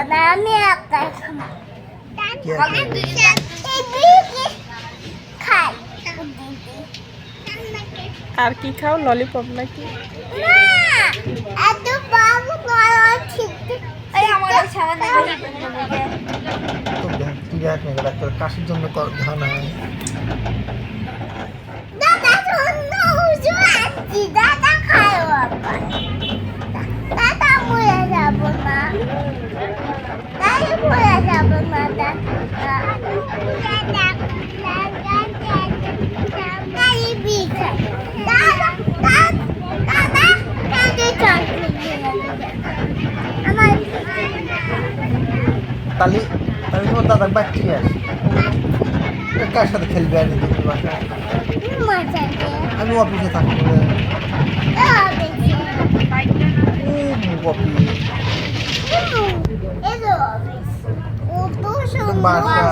বাবা আর কি খাও? ললিপপ নাকি? কাশির জন্য ঘানা তাহলে তাহলে তোমার দাদার বাচ্চি আছে কার সাথে খেলবে আমি মজা আমি অফিসে থাকব। দিয়ে বাসা।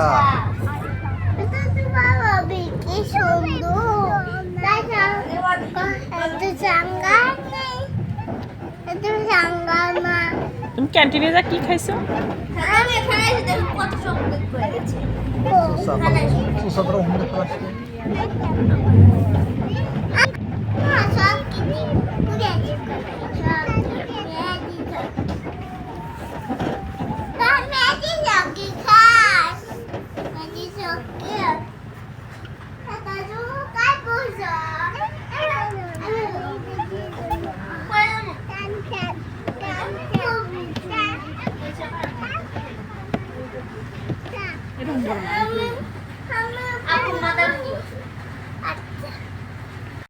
এটা তোমার অফিস কি সুন্দর দাদা এত চাঙ্গা নেই এত চাঙ্গা না তুমি ক্যান্টিনে যা কি খাইছো আমি এখানে এসে ดึงบน